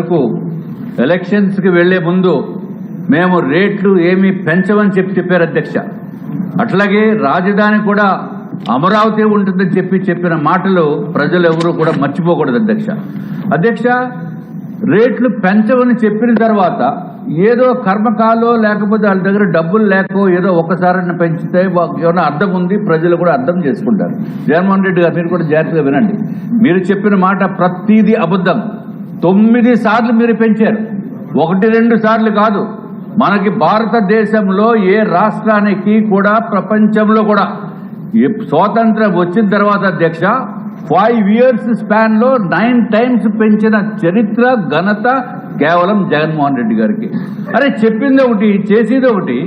వరకు ఎలక్షన్స్కి వెళ్ళే ముందు మేము రేట్లు ఏమీ పెంచమని చెప్పి చెప్పారు అధ్యక్ష. అట్లాగే రాజధాని కూడా అమరావతి ఉంటుందని చెప్పి చెప్పిన మాటలు ప్రజలు ఎవరు కూడా మర్చిపోకూడదు అధ్యక్ష. అధ్యక్ష రేట్లు పెంచమని చెప్పిన తర్వాత ఏదో కర్మకాలో లేకపోతే వాళ్ళ దగ్గర డబ్బులు లేకో ఏదో ఒకసారి పెంచితే ఏమైనా అర్థం ఉంది ప్రజలు కూడా అర్థం చేసుకుంటారు. జగన్మోహన్ రెడ్డి గారు మీరు కూడా జాగ్రత్తగా వినండి. మీరు చెప్పిన మాట ప్రతీది అబద్ధం. తొమ్మిది సార్లు మీరు పెంచారు. ఒకటి రెండు సార్లు కాదు. మనకి భారతదేశంలో ఏ రాష్ట్రానికి కూడా ప్రపంచంలో కూడా స్వాతంత్రం వచ్చిన తర్వాత అధ్యక్ష ఫైవ్ ఇయర్స్ స్పాన్లో నైన్ టైమ్స్ పెంచిన చరిత్ర ఘనత కేవలం జగన్మోహన్ రెడ్డి గారికి. అరే చెప్పింది ఒకటి చేసేది ఒకటి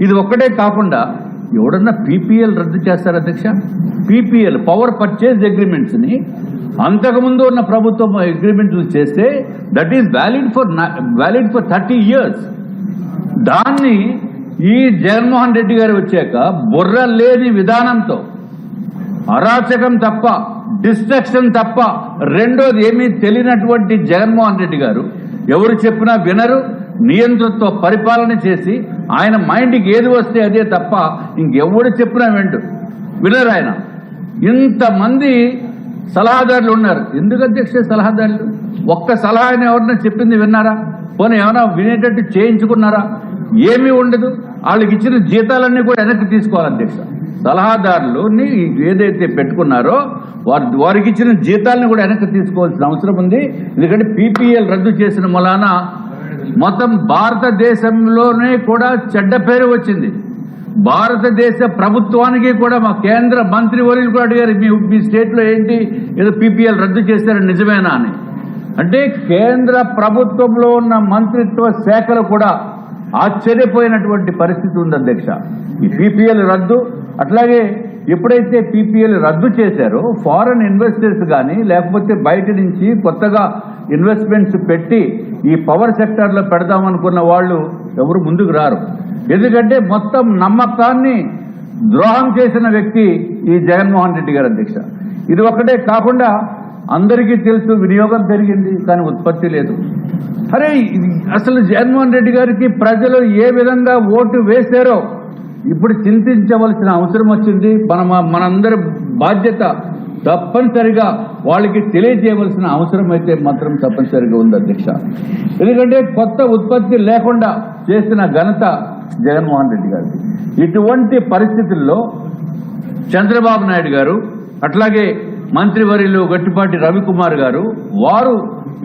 ఇది ఒక్కటే కాకుండా ఎవడన్నా పీపీఎల్ రద్దు చేస్తారు అధ్యక్ష? పీపీఎల్ పవర్ పర్చేజ్ అగ్రిమెంట్స్ని అంతకుముందు ఉన్న ప్రభుత్వం అగ్రిమెంట్లు చేస్తే that is valid for valid for thirty years దాన్ని ఈ జగన్మోహన్ రెడ్డి గారు వచ్చాక బుర్ర లేని విధానంతో అరాచకం తప్ప డిస్ట్రక్షన్ తప్ప రెండోది ఏమీ తెలియనటువంటి జగన్మోహన్ రెడ్డి గారు ఎవరు చెప్పినా వినరు. నియంత్రణతో పరిపాలన చేసి ఆయన మైండ్కి ఏది వస్తే అదే తప్ప ఇంకెవడు చెప్పినా వింటు వినరు ఆయన. ఇంతమంది సలహాదారులు ఉన్నారు. ఎందుకు అధ్యక్ష సలహాదారులు? ఒక్క సలహా అని ఎవరన్నా చెప్పింది విన్నారా? పోనీ ఏమైనా వినేటట్టు చేయించుకున్నారా? ఏమీ ఉండదు. వాళ్ళకి ఇచ్చిన జీతాలన్నీ కూడా వెనక్కి తీసుకోవాలి అధ్యక్ష. సలహాదారులని ఏదైతే పెట్టుకున్నారో వారి వారికి ఇచ్చిన జీతాలను కూడా వెనక్కి తీసుకోవాల్సిన అవసరం ఉంది. ఎందుకంటే పీపీఎల్ రద్దు చేసిన మూలాన మొత్తం భారతదేశంలోనే కూడా చెడ్డ పేరు వచ్చింది. భారతదేశ ప్రభుత్వానికి కూడా మా కేంద్ర మంత్రి వర్యులు కూడా అడిగారు మీ మీ స్టేట్లో ఏంటి? ఏదో పీపీఎల్ రద్దు చేశారు నిజమేనా అని. అంటే కేంద్ర ప్రభుత్వంలో ఉన్న మంత్రిత్వ శాఖలు కూడా ఆశ్చర్యపోయినటువంటి పరిస్థితి ఉంది అధ్యక్ష. ఈ పీపీఎల్ రద్దు అట్లాగే ఎప్పుడైతే పీపీఎల్ రద్దు చేశారో ఫారెన్ ఇన్వెస్టర్స్ కానీ లేకపోతే బయట నుంచి కొత్తగా ఇన్వెస్ట్మెంట్స్ పెట్టి ఈ పవర్ సెక్టార్లో పెడదామనుకున్న వాళ్ళు ఎవరు ముందుకు రారు. ఎందుకంటే మొత్తం నమ్మకాన్ని ద్రోహం చేసిన వ్యక్తి ఈ జగన్మోహన్ రెడ్డి గారు అధ్యక్ష. ఇది ఒక్కటే కాకుండా అందరికీ తెలుసు వినియోగం పెరిగింది కానీ ఉత్పత్తి లేదు. అరే ఇది అసలు జగన్మోహన్ రెడ్డి గారికి ప్రజలు ఏ విధంగా ఓటు వేశారో ఇప్పుడు చింతించవలసిన అవసరం వచ్చింది. మన మనందరి బాధ్యత తప్పనిసరిగా వాళ్ళకి తెలియజేయవలసిన అవసరం అయితే మాత్రం తప్పనిసరిగా ఉంది అధ్యక్ష. ఎందుకంటే కొత్త ఉత్పత్తి లేకుండా చేసిన ఘనత జగన్మోహన్ రెడ్డి గారికి ఇటువంటి పరిస్థితుల్లో చంద్రబాబు నాయుడు గారు అట్లాగే మంత్రివర్యులు గట్టిపాటి రవికుమార్ గారు వారు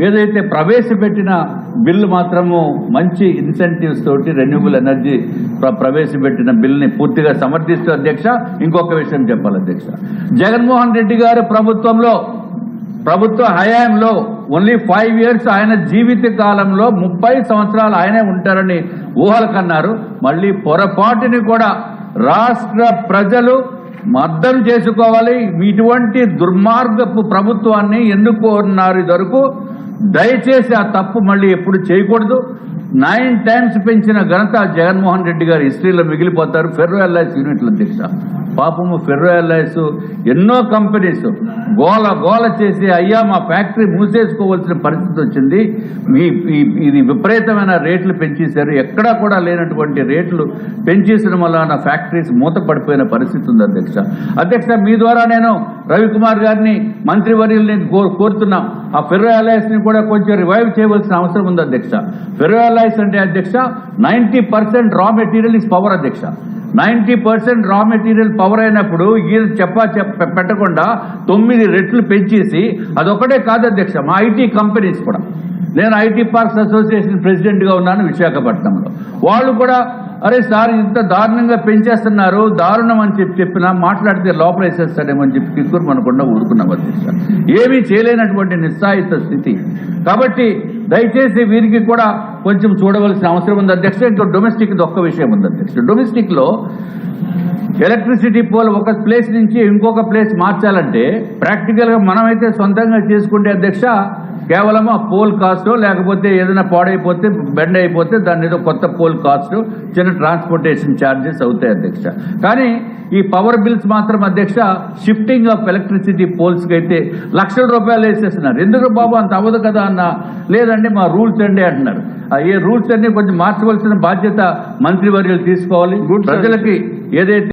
ఏదైతే ప్రవేశపెట్టిన బిల్లు మాత్రము మంచి ఇన్సెంటివ్స్ తోటి రెన్యూబుల్ ఎనర్జీ ప్ర- ప్రవేశపెట్టిన బిల్ని పూర్తిగా సమర్థిస్తూ అధ్యక్ష ఇంకొక విషయం చెప్పాలి అధ్యక్ష. జగన్మోహన్ రెడ్డి గారు ప్రభుత్వంలో ప్రభుత్వ హయాంలో ఓన్లీ ఫైవ్ ఇయర్స్ ఆయన జీవిత కాలంలో ముప్పై సంవత్సరాలు ఆయనే ఉంటారని ఊహలు కన్నారు. మళ్ళీ పొరపాటుని కూడా రాష్ట్ర ప్రజలు అర్థం చేసుకోవాలి. ఇటువంటి దుర్మార్గపు ప్రభుత్వాన్ని ఎన్నుకున్నారు ఇదివరకు? దయచేసి ఆ తప్పు మళ్ళీ ఎప్పుడు చేయకూడదు. నైన్ టైమ్స్ పెంచిన ఘనత జగన్మోహన్ రెడ్డి గారు హిస్టరీలో మిగిలిపోతారు. ఫెర్రో ఎల్ఐస్ యూనిట్లు అధ్యక్ష పాపము ఫెర్రో ఎల్ఐస్ ఎన్నో కంపెనీస్ గోల గోల చేసి అయ్యా మా ఫ్యాక్టరీ మూసేసుకోవాల్సిన పరిస్థితి వచ్చింది. మీ ఇది విపరీతమైన రేట్లు పెంచేశారు. ఎక్కడా కూడా లేనటువంటి రేట్లు పెంచేసిన వల్ల ఫ్యాక్టరీస్ మూతపడిపోయిన పరిస్థితి ఉంది అధ్యక్ష అధ్యక్ష మీ ద్వారా నేను రవికుమార్ గారిని మంత్రివర్యుల్ని కో- కోరుతున్నాం. ఆ ఫెర్రో అలయన్స్ని కూడా కొంచెం రివైవ్ చేయవలసిన అవసరం ఉంది అధ్యక్ష. ఫెర్రో అలయన్స్ అంటే అధ్యక్ష ninety percent raw material is power అధ్యక్ష. Ninety percent raw material power అయినప్పుడు ఈ చెప్పా చెప్ప పెట్టకుండా తొమ్మిది రెట్లు పెంచేసి అదొకటే కాదు అధ్యక్ష మా ఐటీ కంపెనీస్ కూడా. నేను ఐటీ పార్క్స్ అసోసియేషన్ ప్రెసిడెంట్గా ఉన్నాను విశాఖపట్నంలో. వాళ్ళు కూడా అరే సార్ ఇంత దారుణంగా పెంచేస్తున్నారు దారుణం అని చెప్పి చెప్పినా మాట్లాడితే లోపల వేసేస్తాడేమని చెప్పి కిక్కురు మనకుండా ఊరుకున్నాం అధ్యక్ష ఏమీ చేయలేనటువంటి నిస్సాయిత స్థితి. కాబట్టి దయచేసి వీరికి కూడా కొంచెం చూడవలసిన అవసరం ఉంది. అధ్యక్ష ఇంకా డొమెస్టిక్ ఒక్క విషయం ఉంది అధ్యక్ష. డొమెస్టిక్లో ఎలక్ట్రిసిటీ పోల్ ఒక ప్లేస్ నుంచి ఇంకొక ప్లేస్ మార్చాలంటే ప్రాక్టికల్గా మనమైతే సొంతంగా చేసుకుంటే అధ్యక్ష కేవలం ఆ పోల్ కాస్ట్ లేకపోతే ఏదైనా పాడైపోతే బెండ్ అయిపోతే దాని ఏదో కొత్త పోల్ కాస్ట్ చిన్న ట్రాన్స్పోర్టేషన్ ఛార్జెస్ అవుతాయి అధ్యక్ష. కానీ ఈ పవర్ బిల్స్ మాత్రం అధ్యక్ష షిఫ్టింగ్ ఆఫ్ ఎలక్ట్రిసిటీ పోల్స్కి అయితే లక్షల రూపాయలు వేసేస్తున్నారు. ఎందుకు బాబు అంత అవ్వదు కదా అన్న? లేదండి మా రూల్స్ అండి అంటున్నారు. ఏ రూల్స్ అన్ని కొంచెం మార్చవలసిన బాధ్యత మంత్రివర్యులు తీసుకోవాలి. ప్రజలకి ఏదైతే